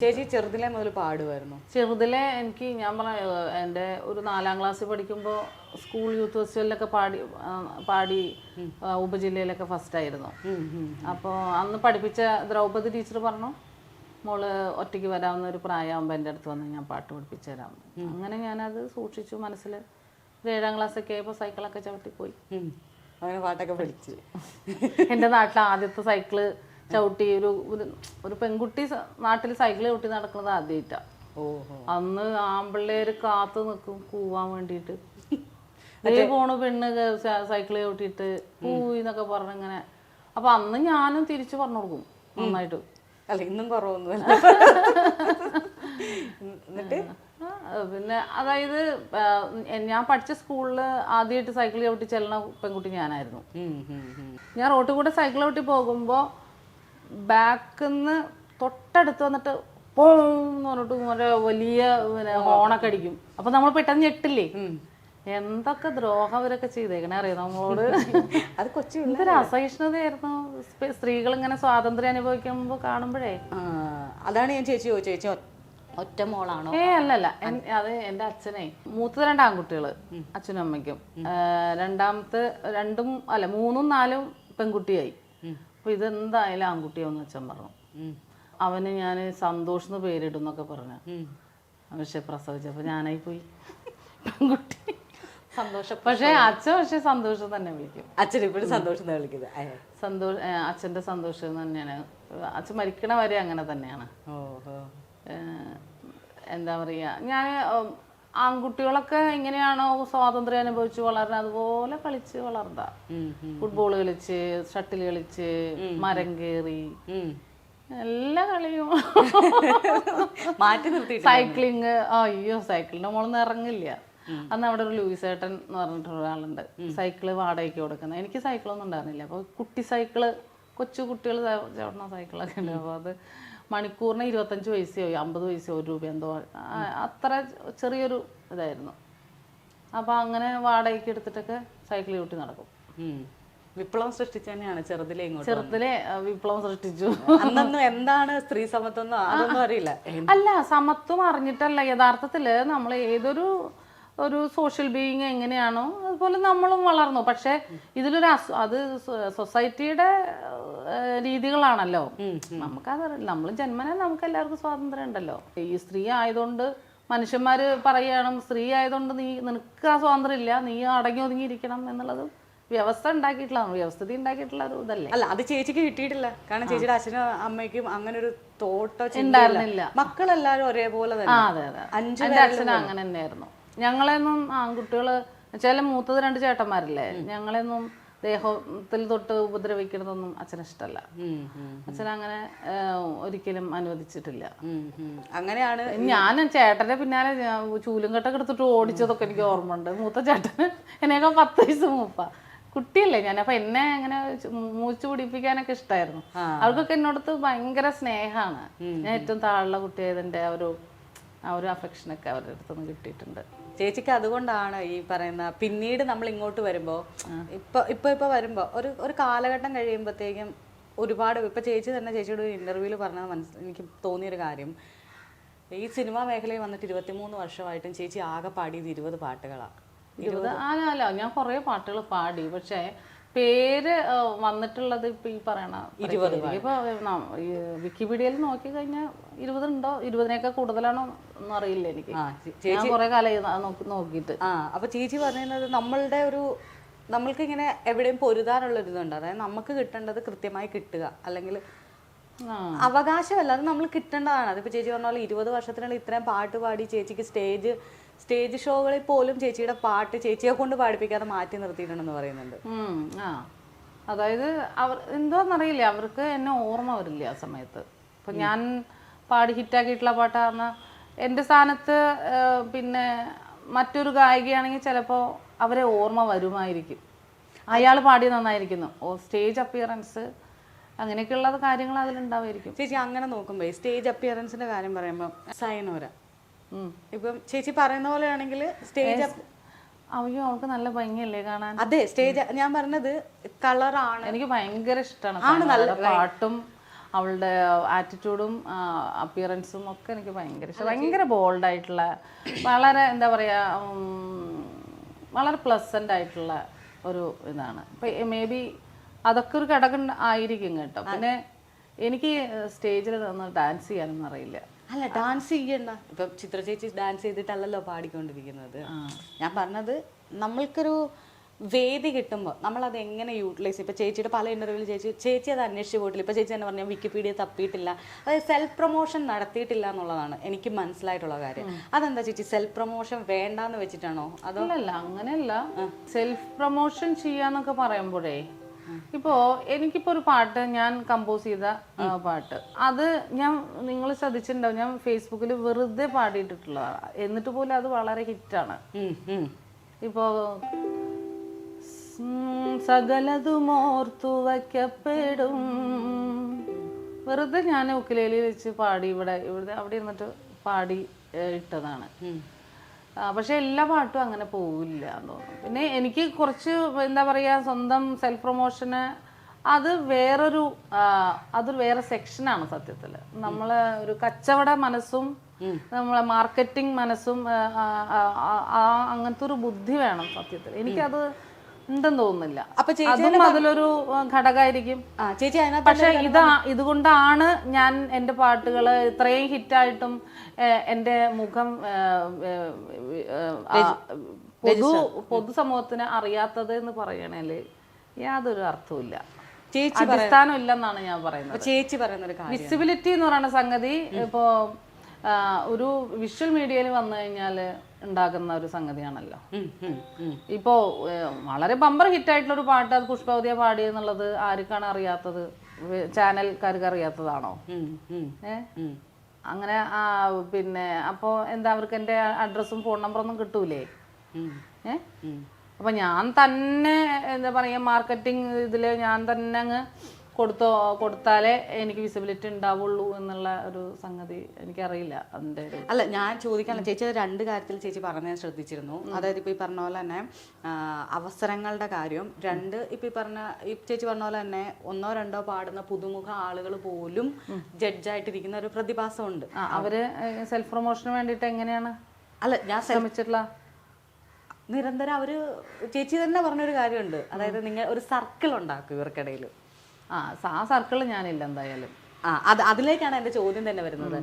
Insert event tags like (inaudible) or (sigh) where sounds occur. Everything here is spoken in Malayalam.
ചേച്ചി ചെറുതിലെ മുതൽ പാടുമായിരുന്നു. ചെറുതിലെ എനിക്ക് ഞാൻ പറഞ്ഞ എന്റെ ഒരു നാലാം ക്ലാസ്സിൽ പഠിക്കുമ്പോൾ സ്കൂൾ യൂത്ത് ഫെസ്റ്റിവലിലൊക്കെ പാടി പാടി ഉപജില്ലയിലൊക്കെ ഫസ്റ്റ് ആയിരുന്നു. അപ്പോൾ അന്ന് പഠിപ്പിച്ച ദ്രൗപദി ടീച്ചർ പറഞ്ഞു മോൾ ഒറ്റയ്ക്ക് വരാവുന്ന ഒരു പ്രായമാകുമ്പോൾ എന്റെ അടുത്ത് വന്ന് ഞാൻ പാട്ട് പഠിപ്പിച്ചു തരാം അങ്ങനെ ഞാനത് സൂക്ഷിച്ചു മനസ്സിൽ. ഒരു ഏഴാം ക്ലാസ്സൊക്കെ ആയപ്പോൾ സൈക്കിളൊക്കെ ചവിട്ടി പോയി ഉം. അങ്ങനെ പാട്ടൊക്കെ പഠിച്ചു. എന്റെ നാട്ടിൽ ആദ്യത്തെ സൈക്കിൾ ചവിട്ടി ഒരു ഒരു പെൺകുട്ടി നാട്ടിൽ സൈക്കിൾ ചവിട്ടി നടക്കുന്നത് ആദ്യമായിട്ടാ അന്ന് ആമ്പിള്ളേര് കാത്തു നിൽക്കും കൂവാൻ വേണ്ടിയിട്ട്. (laughs) ദേ പോണു പെണ്ണ് സൈക്കിൾ ചവിട്ടിയിട്ട് കൂവി എന്നൊക്കെ പറഞ്ഞിങ്ങനെ. അപ്പൊ അന്ന് ഞാനും തിരിച്ചു പറഞ്ഞു കൊടുക്കും നന്നായിട്ട്. അല്ല ഇന്നും കുറവൊന്നുമല്ല (laughs) എന്നിട്ട്? പിന്നെ അതായത് ഞാൻ പഠിച്ച സ്കൂളിൽ ആദ്യമായിട്ട് സൈക്കിൾ ചവിട്ടി ചെല്ലണ പെൺകുട്ടി ഞാനായിരുന്നു. ഞാൻ റോട്ടിൽ കൂടെ സൈക്കിൾ ചവിട്ടി പോകുമ്പോൾ ബാക്കിൽ നിന്ന് തൊട്ടടുത്ത് വന്നിട്ട് പോന്ന് പറഞ്ഞിട്ട് ഒരു വലിയ പിന്നെ ഹോണൊക്കെ അടിക്കും. അപ്പൊ നമ്മൾ പെട്ടെന്ന് ഞെട്ടില്ലേ? എന്തൊക്കെ ദ്രോഹം അവരൊക്കെ ചെയ്തേക്കണേ അറിയാം നമ്മളോട്? അത് കൊച്ചു ഇതൊരു അസഹിഷ്ണുതയായിരുന്നു. സ്ത്രീകൾ ഇങ്ങനെ സ്വാതന്ത്ര്യം അനുഭവിക്കുമ്പോൾ കാണുമ്പോഴേ. അതാണ് ഞാൻ ചേച്ചി ചേച്ചി ഒറ്റ മോളാണോ? ഏ അല്ലല്ല. അത് എന്റെ അച്ഛനെ. മൂത്തത് രണ്ട് ആൺകുട്ടികൾ. അച്ഛനും അമ്മയ്ക്കും. രണ്ടാമത്തെ രണ്ടും അല്ല മൂന്നും നാലും പെൺകുട്ടിയായി. അപ്പൊ ഇതെന്തായാലും എന്ന് അച്ഛൻ പറഞ്ഞു. അവന് ഞാൻ സന്തോഷ് എന്ന് പേരിടും എന്നൊക്കെ പറഞ്ഞു. പക്ഷെ പ്രസവിച്ചപ്പോ ഞാനായി പോയി. പെൺകുട്ടി. സന്തോഷം പക്ഷെ അച്ഛൻ പക്ഷെ സന്തോഷം തന്നെ വിളിക്കും. അച്ഛൻ ഇപ്പോഴും സന്തോഷം വിളിക്കുന്നത്. സന്തോഷം അച്ഛന്റെ സന്തോഷം തന്നെയാണ്. അച്ഛൻ മരിക്കണ വരെ അങ്ങനെ തന്നെയാണ്. ഓഹോ. എന്താ പറയുക ഞാൻ ആൺകുട്ടികളൊക്കെ എങ്ങനെയാണോ സ്വാതന്ത്ര്യം അനുഭവിച്ച് വളർന്നത്? അതുപോലെ കളിച്ച് വളർന്ന. ഫുട്ബോൾ കളിച്ച് ഷട്ടിൽ കളിച്ച് മരം കയറി. എല്ലാ കളിയും. മാറ്റി നിർത്തി സൈക്ലിങ് അയ്യോ സൈക്കിളിന്റെ മോളൊന്നും ഇറങ്ങില്ല. അന്ന് അവിടെ ഒരു ലൂയിസ് ഏട്ടൻ എന്ന് പറഞ്ഞിട്ട് ഒരാളുണ്ട്. സൈക്കിൾ വാടകയ്ക്ക് കൊടുക്കുന്നത് എനിക്ക് സൈക്കിളൊന്നും ഉണ്ടായിരുന്നില്ല. അപ്പോൾ കുട്ടി സൈക്കിൾ കൊച്ചു കുട്ടികൾ ചവിടുന്ന സൈക്കിളൊക്കെ ഉണ്ട്. അപ്പോൾ അത് മണിക്കൂറിന് ഇരുപത്തഞ്ച് പൈസയോ അമ്പത് പൈസയോ ഒരു രൂപ എന്തോ അത്ര ചെറിയൊരു ഇതായിരുന്നു. അപ്പോൾ അങ്ങനെ വാടകയ്ക്ക് എടുത്തിട്ടൊക്കെ സൈക്കിൾ ചവിട്ടി നടക്കും. വിപ്ലവം സൃഷ്ടിച്ച തന്നെയാണ് ചെറുതിലെ ഇങ്ങോട്ട് ചെറുതിലെ വിപ്ലവം സൃഷ്ടിച്ചു. അന്നൊന്നും എന്താണ് സ്ത്രീ സമത്വം അതൊന്നും അറിയില്ല. അല്ല സമത്വം അറിഞ്ഞിട്ടല്ല. യഥാർത്ഥത്തിൽ നമ്മൾ ഏതൊരു ഒരു സോഷ്യൽ ബീയിങ് എങ്ങനെയാണോ അതുപോലെ നമ്മളും വളർന്നു. പക്ഷെ ഇതിലൊരു അസു അത് സൊസൈറ്റിയുടെ രീതികളാണല്ലോ. നമുക്കത് നമ്മൾ ജന്മനെ നമുക്ക് എല്ലാവർക്കും സ്വാതന്ത്ര്യം ഉണ്ടല്ലോ ഈ സ്ത്രീ ആയതുകൊണ്ട് മനുഷ്യന്മാർ പറയണം സ്ത്രീ ആയതുകൊണ്ട് നീ നിനക്ക് ആ സ്വാതന്ത്ര്യം ഇല്ല നീ അടങ്ങി ഒതുങ്ങിയിരിക്കണം എന്നുള്ളത് വ്യവസ്ഥ ഉണ്ടാക്കിയിട്ടുള്ള വ്യവസ്ഥിതി ഉണ്ടാക്കിയിട്ടുള്ള ഒരു ഇതല്ലേ? അല്ല അത് ചേച്ചിക്ക് കിട്ടിയിട്ടില്ല. കാരണം ചേച്ചിയുടെ അച്ഛനും അമ്മയ്ക്കും അങ്ങനെ ഒരു തോട്ടോ ഉണ്ടായിരുന്നില്ല. മക്കളെല്ലാരും ഒരേപോലെ തന്നെ. അച്ഛനും അഞ്ച് അച്ഛൻ അങ്ങനെ തന്നെയായിരുന്നു. ഞങ്ങളെയൊന്നും ആൺകുട്ടികൾ ചില മൂത്തത് രണ്ട് ചേട്ടന്മാരില്ലേ ഞങ്ങളെന്നും ദേഹത്തിൽ തൊട്ട് ഉപദ്രവിക്കണതൊന്നും അച്ഛന് ഇഷ്ടമല്ല അച്ഛൻ അങ്ങനെ ഒരിക്കലും അനുവദിച്ചിട്ടില്ല. അങ്ങനെയാണ് ഞാൻ ചേട്ടന്റെ പിന്നാലെ ചൂലും കെട്ടൊക്കെ എടുത്തിട്ട് ഓടിച്ചതൊക്കെ എനിക്ക് ഓർമ്മയുണ്ട്. മൂത്ത ചേട്ടൻ എന്നെയൊക്കെ പത്ത് വയസ്സ് മൂപ്പ. കുട്ടിയല്ലേ ഞാൻ അപ്പൊ എന്നെ അങ്ങനെ മൂച്ചു പിടിപ്പിക്കാനൊക്കെ ഇഷ്ടമായിരുന്നു അവർക്കൊക്കെ എന്നോടത്ത് ഭയങ്കര സ്നേഹമാണ്. ഞാൻ ഏറ്റവും താഴെയുള്ള കുട്ടിയായതിന്റെ ആ ഒരു ആ ഒരു അഫെക്ഷനൊക്കെ അവരുടെ അടുത്തുനിന്ന് കിട്ടിയിട്ടുണ്ട്. ചേച്ചിക്ക് അതുകൊണ്ടാണ് ഈ പറയുന്ന പിന്നീട് നമ്മൾ ഇങ്ങോട്ട് വരുമ്പോ ഇപ്പൊ ഇപ്പൊ ഇപ്പൊ വരുമ്പോ ഒരു ഒരു കാലഘട്ടം കഴിയുമ്പോഴത്തേക്കും ഒരുപാട് ഇപ്പൊ ചേച്ചി തന്നെ ചേച്ചിയുടെ ഒരു ഇന്റർവ്യൂൽ പറഞ്ഞ മനസ്സ് എനിക്ക് തോന്നിയൊരു കാര്യം. ഈ സിനിമാ മേഖലയിൽ വന്നിട്ട് ഇരുപത്തിമൂന്ന് വർഷമായിട്ടും ചേച്ചി ആകെ പാടിയത് ഇരുപത് പാട്ടുകളാണ് ഇരുപത് ആ അല്ല ഞാൻ കുറേ പാട്ടുകൾ പാടി. പക്ഷേ പേര് വന്നിട്ടുള്ളത് ഇപ്പൊ ഈ പറയണ ഇപ്പൊ ഈ വിക്കിപീഡിയയിൽ നോക്കി കഴിഞ്ഞാൽ ഇരുപതുണ്ടോ? ഇരുപതിനേക്കാൾ കൂടുതലാണോ ഒന്നും അറിയില്ല എനിക്ക്. ഞാൻ കുറെ കാലം നോക്കിയിട്ട്. ആ അപ്പൊ ചേച്ചി പറയുന്നത് നമ്മളുടെ ഒരു നമ്മൾക്ക് ഇങ്ങനെ എവിടെയും പൊരുതാനുള്ള ഒരു ഇതുണ്ട് അതായത് നമുക്ക് കിട്ടേണ്ടത് കൃത്യമായി കിട്ടുക. അല്ലെങ്കിൽ അവകാശമല്ല അത് നമ്മൾ കിട്ടേണ്ടതാണ്. അതിപ്പോ ചേച്ചി പറഞ്ഞ പോലെ ഇരുപത് വർഷത്തിനുള്ളിൽ ഇത്രയും പാട്ട് പാടി ചേച്ചിക്ക് സ്റ്റേജ് സ്റ്റേജ് ഷോകളിൽ പോലും ചേച്ചിയുടെ പാട്ട് ചേച്ചിയെ കൊണ്ട് പാടിപ്പിക്കാതെ മാറ്റി നിർത്തിയിട്ടുണ്ടെന്ന് പറയുന്നുണ്ട്. ആ. അതായത് അവർ എന്തോന്നറിയില്ല അവർക്ക് എന്നെ ഓർമ്മ വരില്ല ആ സമയത്ത്. ഇപ്പൊ ഞാൻ പാടി ഹിറ്റാക്കിയിട്ടുള്ള പാട്ടാണ്. എന്റെ സ്ഥാനത്ത് പിന്നെ മറ്റൊരു ഗായികയാണെങ്കിൽ ചിലപ്പോൾ അവരെ ഓർമ്മ വരുമായിരിക്കും. അയാൾ പാടി നന്നായിരിക്കുന്നു. ഓ സ്റ്റേജ് അപ്പിയറൻസ് അങ്ങനെയൊക്കെയുള്ള കാര്യങ്ങൾ അതിലുണ്ടാവുമായിരിക്കും ചേച്ചി അങ്ങനെ നോക്കുമ്പോൾ സ്റ്റേജ് അപ്പിയറൻസിന്റെ കാര്യം പറയുമ്പോൾ സൈനോര. ഇപ്പം ചേച്ചി പറയുന്ന പോലെയാണെങ്കിൽ സ്റ്റേജ് അയ്യോ അവൾക്ക് നല്ല ഭംഗിയല്ലേ കാണാൻ? അതെ സ്റ്റേജ് ഞാൻ പറഞ്ഞത് കളറാണ്. എനിക്ക് ഭയങ്കര ഇഷ്ടമാണ് നല്ല പാട്ടും അവളുടെ ആറ്റിറ്റ്യൂഡും അപ്പിയറൻസും ഒക്കെ എനിക്ക് ഭയങ്കര ഇഷ്ടം. ഭയങ്കര ബോൾഡായിട്ടുള്ള വളരെ എന്താ പറയുക വളരെ പ്ലസന്റ് ആയിട്ടുള്ള ഒരു ഇതാണ്. ഇപ്പം മേ ബി അതൊക്കെ ഒരു ഘടകം ആയിരിക്കും കേട്ടോ. പിന്നെ എനിക്ക് സ്റ്റേജിൽ നിന്ന് ഡാൻസ് ചെയ്യാനൊന്നും അറിയില്ല. അല്ല ഡാൻസ് ചെയ്യണ്ട. ഇപ്പൊ ചിത്ര ചേച്ചി ഡാൻസ് ചെയ്തിട്ടല്ലല്ലോ പാടിക്കൊണ്ടിരിക്കുന്നത്. ഞാൻ പറഞ്ഞത് നമ്മൾക്കൊരു വേദി കിട്ടുമ്പോൾ നമ്മൾ അത് എങ്ങനെ യൂട്ടിലൈസ് ഇപ്പൊ ചേച്ചിയുടെ പല ഇന്റർവ്യൂവിൽ ചേച്ചി ചേച്ചി അത് അന്വേഷിച്ച് പോയിട്ടില്ല. ഇപ്പൊ ചേച്ചി തന്നെ പറഞ്ഞ വിക്കിപീഡിയ തപ്പിയിട്ടില്ല. അതായത് സെൽഫ് പ്രൊമോഷൻ നടത്തിയിട്ടില്ല എന്നുള്ളതാണ് എനിക്ക് മനസ്സിലായിട്ടുള്ള കാര്യം. അതെന്താ ചേച്ചി സെൽഫ് പ്രൊമോഷൻ വേണ്ടാന്ന് വെച്ചിട്ടാണോ? അതോ അങ്ങനെയല്ല. സെൽഫ് പ്രൊമോഷൻ ചെയ്യാന്നൊക്കെ പറയുമ്പോഴേ ഇപ്പോ എനിക്കിപ്പോ ഒരു പാട്ട് ഞാൻ കമ്പോസ് ചെയ്ത പാട്ട്. അത് ഞാൻ നിങ്ങൾ ശ്രദ്ധിച്ചിട്ടുണ്ടാവും. ഞാൻ ഫേസ്ബുക്കിൽ വെറുതെ പാടിയിട്ടുള്ളതാണ്. എന്നിട്ട് പോലും അത് വളരെ ഹിറ്റാണ്. ഇപ്പോ സകലതുമോർത്തു വയ്ക്കപ്പെടും. വെറുതെ ഞാൻ ഉക്കിലേലി വെച്ച് പാടി ഇവിടെ ഇവിടെ അവിടെ ഇരുന്നിട്ട് പാടി ഇട്ടതാണ്. പക്ഷെ എല്ലാ പാട്ടും അങ്ങനെ പോവില്ല എന്ന് തോന്നുന്നു. പിന്നെ എനിക്ക് കുറച്ച് എന്താ പറയുക സ്വന്തം സെൽഫ് പ്രൊമോഷന് അത് വേറൊരു അത് അതൊരു വേറെ സെക്ഷനാണ് സത്യത്തിൽ നമ്മൾ ഒരു കച്ചവട മനസ്സും നമ്മളെ മാർക്കറ്റിംഗ് മനസ്സും അങ്ങനത്തെ ഒരു ബുദ്ധി വേണം സത്യത്തിൽ എനിക്കത് ഉണ്ടെന്ന് തോന്നുന്നില്ല. അപ്പൊ ചേച്ചി അതും അതിലൊരു ഘടകമായിരിക്കും. ചേച്ചി പക്ഷെ ഇതാ ഇതുകൊണ്ടാണ് ഞാൻ എന്റെ പാട്ടുകൾ ഇത്രയും ഹിറ്റായിട്ടും എന്റെ എന്റെ മുഖം പൊതു പൊതുസമൂഹത്തിന് അറിയാത്തത് എന്ന് പറയണേൽ യാതൊരു അർത്ഥവുമില്ല. ചേച്ചി അടിസ്ഥാനം ഇല്ലെന്നാണ് ഞാൻ പറയുന്നത്. ചേച്ചി പറയുന്ന ഒരു വിസിബിലിറ്റി എന്ന് പറയുന്ന സംഗതി ഇപ്പോ ഒരു വിഷ്വൽ മീഡിയയിൽ വന്നു കഴിഞ്ഞാൽ ഉണ്ടാകുന്ന ഒരു സംഗതിയാണല്ലോ. ഉം, ഉം, ഉം. ഇപ്പോ വളരെ ബമ്പർ ഹിറ്റായിട്ടുള്ള ഒരു പാട്ട് അത് പുഷ്പവതിയ പാടിയെന്നുള്ളത് ആർക്കാണ് അറിയാത്തത്? ചാനൽക്കാർക്ക് അറിയാത്തതാണോ? ഏ? അങ്ങനെ ആ, പിന്നെ അപ്പോൾ എന്താ അവർക്ക് എന്റെ അഡ്രസ്സും ഫോൺ നമ്പറൊന്നും കിട്ടൂലേ? ഏ. അപ്പം ഞാൻ തന്നെ എന്താ പറയുക മാർക്കറ്റിംഗ് ഇതിൽ ഞാൻ തന്നെ അങ്ങ് കൊടുത്തോ കൊടുത്താലേ എനിക്ക് വിസിബിലിറ്റി ഉണ്ടാവുള്ളൂ എന്നുള്ള ഒരു സംഗതി എനിക്കറിയില്ല അതിന്റെ ഒരു അല്ല ഞാൻ ചോദിക്കാനുള്ള ചേച്ചി അത് രണ്ട് കാര്യത്തിൽ ചേച്ചി പറഞ്ഞ ഞാൻ ശ്രദ്ധിച്ചിരുന്നു. അതായത് ഇപ്പൊ ഈ പറഞ്ഞ പോലെ തന്നെ അവസരങ്ങളുടെ കാര്യം. രണ്ട് ഇപ്പൊ ഈ പറഞ്ഞ ഈ ചേച്ചി പറഞ്ഞ പോലെ തന്നെ ഒന്നോ രണ്ടോ പാടുന്ന പുതുമുഖ ആളുകൾ പോലും ജഡ്ജായിട്ടിരിക്കുന്ന ഒരു പ്രതിഭാസമുണ്ട്. അവർ സെൽഫ് പ്രൊമോഷന് വേണ്ടിയിട്ട് എങ്ങനെയാണ്? അല്ല ഞാൻ ശ്രമിച്ചിട്ടുള്ള നിരന്തരം അവർ ചേച്ചി തന്നെ പറഞ്ഞൊരു കാര്യമുണ്ട്. അതായത് നിങ്ങൾ ഒരു സർക്കിൾ ഉണ്ടാക്കും ഇവർക്കിടയിൽ ആ ആ സർക്കിളിൽ ഞാനില്ല എന്തായാലും. ആ അത് അതിലേക്കാണ് എന്റെ ചോദ്യം തന്നെ വരുന്നത്.